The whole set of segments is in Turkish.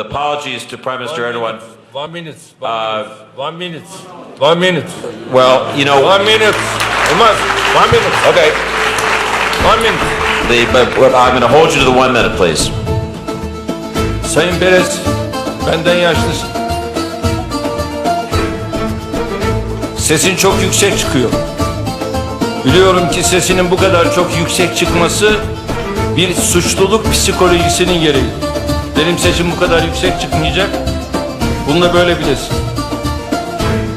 apologies to Prime Minister Erdogan. One minute. Uh, One minute. One minute. Well, you know, One minute. Olmaz. One minute. okay, One minute. the, but but I'm going to hold you to the one minute, please. Sayın Perez, benden yaşlısın. Sesin çok yüksek çıkıyor. Biliyorum ki sesinin bu kadar çok yüksek çıkması bir suçluluk psikolojisinin gereği. Benim sesim bu kadar yüksek çıkmayacak. Bunu da böyle bilesin.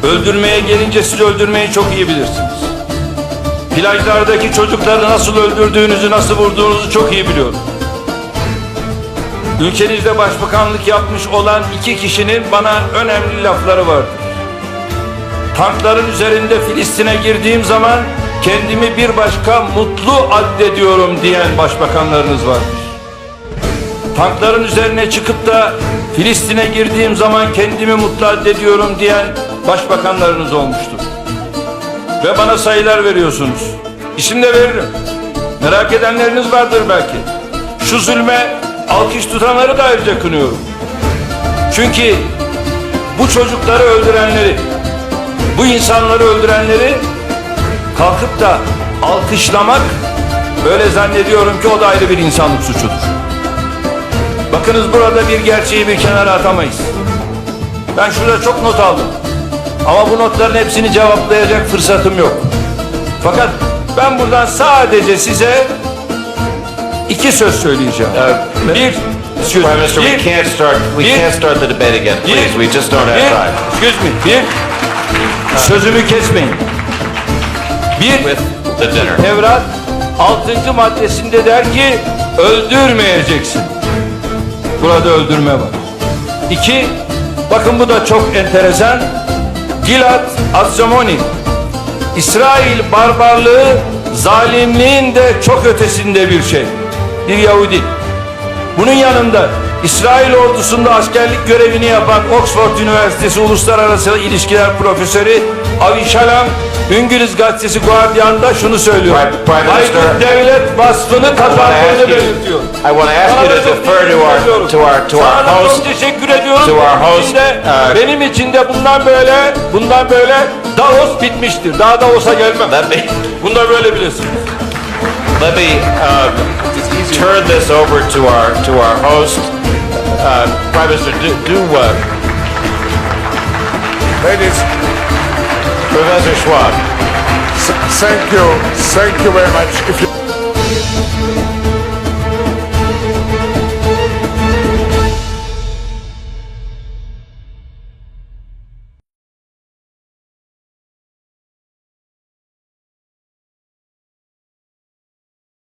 Öldürmeye gelince siz öldürmeyi çok iyi bilirsiniz. Plajlardaki çocukları nasıl öldürdüğünüzü, nasıl vurduğunuzu çok iyi biliyorum. Ülkenizde başbakanlık yapmış olan iki kişinin bana önemli lafları vardır. Tankların üzerinde Filistin'e girdiğim zaman kendimi bir başka mutlu addediyorum diyen başbakanlarınız vardır. Tankların üzerine çıkıp da Filistin'e girdiğim zaman kendimi mutlu addediyorum diyen başbakanlarınız olmuştur. Ve bana sayılar veriyorsunuz. İsim de veririm. Merak edenleriniz vardır belki. Şu zulme alkış tutanları da ayrıca kınıyorum. Çünkü bu çocukları öldürenleri, bu insanları öldürenleri kalkıp da alkışlamak böyle zannediyorum ki o da ayrı bir insanlık suçudur. Bakınız burada bir gerçeği bir kenara atamayız. Ben şurada çok not aldım. Ama bu notların hepsini cevaplayacak fırsatım yok. Fakat ben buradan sadece size iki söz söyleyeceğim. Uh, bir, excuse me, Minister, we bir, can't start. We bir- can't start the debate again, bir- please. We just don't have bir, time. excuse me, bir, sözümü kesmeyin. Bir, With the dinner. Tevrat 6. maddesinde der ki öldürmeyeceksin. Burada öldürme var. İki, bakın bu da çok enteresan. Gilad Azzamoni. İsrail barbarlığı zalimliğin de çok ötesinde bir şey. Bir Yahudi. Bunun yanında İsrail ordusunda askerlik görevini yapan Oxford Üniversitesi Uluslararası İlişkiler Profesörü Avi Shalom İngiliz gazetesi Guardian'da şunu söylüyor. Aykut devlet vasfını kazandığını belirtiyor. I want to ask you to defer to our to our to our host. çok teşekkür ediyorum. to our host, içinde- uh, benim için de bundan böyle bundan böyle Davos bitmiştir. Daha Davos'a gelmem. Let me Bunu da böyle bilirsin. let me um, turn this over to our to our host, uh, Prime Minister. Do, do uh, Ladies, Professor Schwab. s- thank you, thank you very much. If you